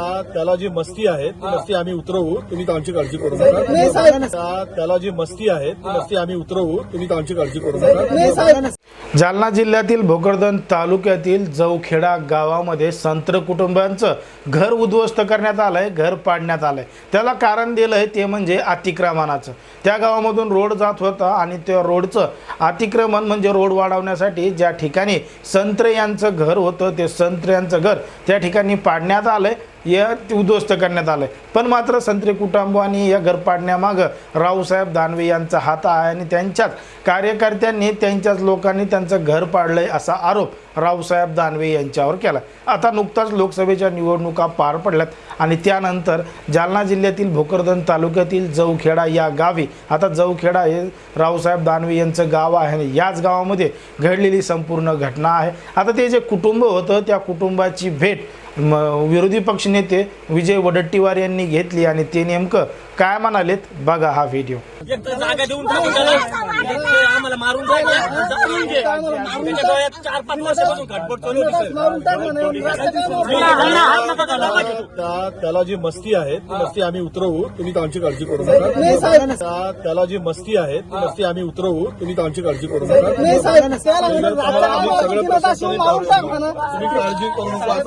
Allah. त्या- त्याला जी मस्ती आहे ती मस्ती आम्ही उतरवू तुम्ही आमची काळजी करू नका. त्या- त्याला जी मस्ती आहे ती मस्ती आम्ही उतरवू तुम्ही आमची काळजी करू नका. जालना जिल्ह्यातील भोकरदन तालुक्यातील जवखेडा गावामध्ये संत्र कुटुंबांचं घर उद्ध्वस्त करण्यात आलंय घर पाडण्यात आलंय. त्याला कारण दिलंय ते म्हणजे अतिक्रमणाचं. त्या गावामधून रोड जात होता आणि त्या रोडचं अतिक्रमण म्हणजे रोड वाढवण्यासाठी ज्या ठिकाणी संत्रे यांचं घर होतं ते संत्रे यांचं घर त्या ठिकाणी पाडण्यात आलंय. या उद्ध्वस्त करण्यात आलंय. पण मात्र संत्रे कुटुंबांनी या घर पाडण्यामागं रावसाहेब दानवे यांचा हात आहे आणि त्यांच्याच कार्यकर्त्यांनी त्यांच्याच लोकांनी त्यांचं घर पाडलंय असा आरोप रावसाहेब दानवे यांच्यावर केला आता नुकताच लोकसभेच्या निवडणुका पार पडल्यात आणि त्यानंतर जालना जिल्ह्यातील भोकरदन तालुक्यातील जवखेडा या गावी आता जवखेडा हे रावसाहेब दानवे यांचं गाव आहे आणि याच गावामध्ये घडलेली संपूर्ण घटना आहे. आता ते जे कुटुंब होतं त्या कुटुंबाची भेट म विरोधी पक्षनेते विजय वडट्टीवार यांनी घेतली आणि ते नेमकं काय म्हणालेत बघा हा व्हिडिओ. आम्हाला मारून घे. डोळ्यात चार पाच वर्षापासून चालू त्याला जी मस्ती आहे ती मस्ती आम्ही उतरवू. तुम्ही आमची काळजी करू नका. त्या- त्याला जी मस्ती आहे ती मस्ती आम्ही उतरवू. तुम्ही आमची काळजी करू नका. सगळं. तुम्ही काळजी करू नका.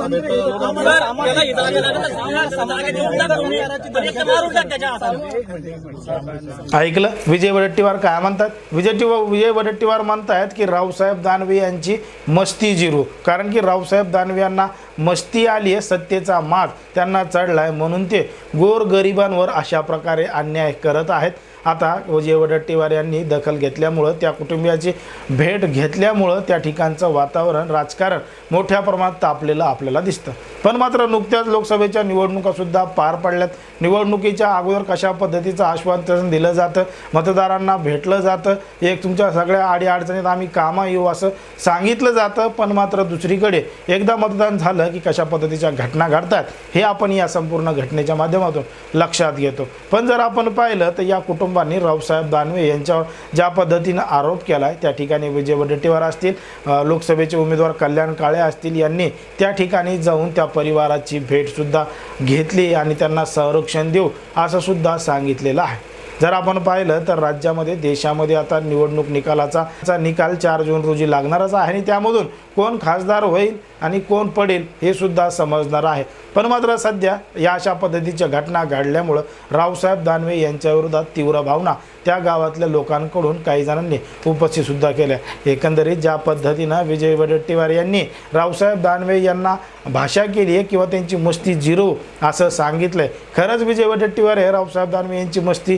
ही ऐकलं? विजय वडट्टीवार काय म्हणतात? विजय विजय वडट्टीवार म्हणतायत की रावसाहेब दानवे यांची मस्ती जिरू. कारण की रावसाहेब दानवे यांना मस्ती आली आहे सत्तेचा माज त्यांना चढला आहे म्हणून ते गोरगरिबांवर अशा प्रकारे अन्याय करत आहेत. आता विजय वडट्टीवार यांनी दखल घेतल्यामुळं त्या कुटुंबियाची भेट घेतल्यामुळं त्या ठिकाणचं वातावरण राजकारण मोठ्या प्रमाणात तापलेलं आपल्याला दिसतं. पण मात्र नुकत्याच लोकसभेच्या निवडणुकासुद्धा पार पडल्यात. निवडणुकीच्या अगोदर कशा पद्धतीचं आश्वासन दिलं जातं मतदारांना भेटलं जातं एक तुमच्या सगळ्या आडी अडचणीत आम्ही कामं येऊ हो असं सांगितलं जातं पण मात्र दुसरीकडे एकदा मतदान झालं की कशा पद्धतीच्या घटना घडतात हे आपण या संपूर्ण घटनेच्या माध्यमातून लक्षात घेतो. पण जर आपण पाहिलं तर या कुटुंबांनी रावसाहेब दानवे यांच्यावर ज्या पद्धतीनं आरोप केला आहे त्या ठिकाणी विजय वडेट्टीवार असतील लोकसभेचे उमेदवार कल्याण काळे असतील यांनी त्या ठिकाणी जाऊन त्या परिवाराची भेटसुद्धा घेतली आणि त्यांना संरक्षण देऊ असं सुद्धा सांगितलेलं आहे. जर आपण पाहिलं तर राज्यामध्ये देशामध्ये आता निवडणूक निकालाचा चा निकाल चार जून रोजी लागणारच आहे आणि त्यामधून कोण खासदार होईल आणि कोण पडेल हे सुद्धा समजणार आहे. पण मात्र सध्या या अशा पद्धतीच्या घटना घडल्यामुळं रावसाहेब दानवे यांच्या विरोधात तीव्र भावना त्या गावातल्या लोकांकडून काही जणांनी उपस्थितसुद्धा केल्या. एकंदरीत ज्या पद्धतीनं विजय वडेट्टीवार यांनी रावसाहेब दानवे यांना भाषा केली आहे किंवा त्यांची मस्ती झिरो असं सांगितलंय खरंच विजय वडेट्टीवार हे रावसाहेब दानवे यांची मस्ती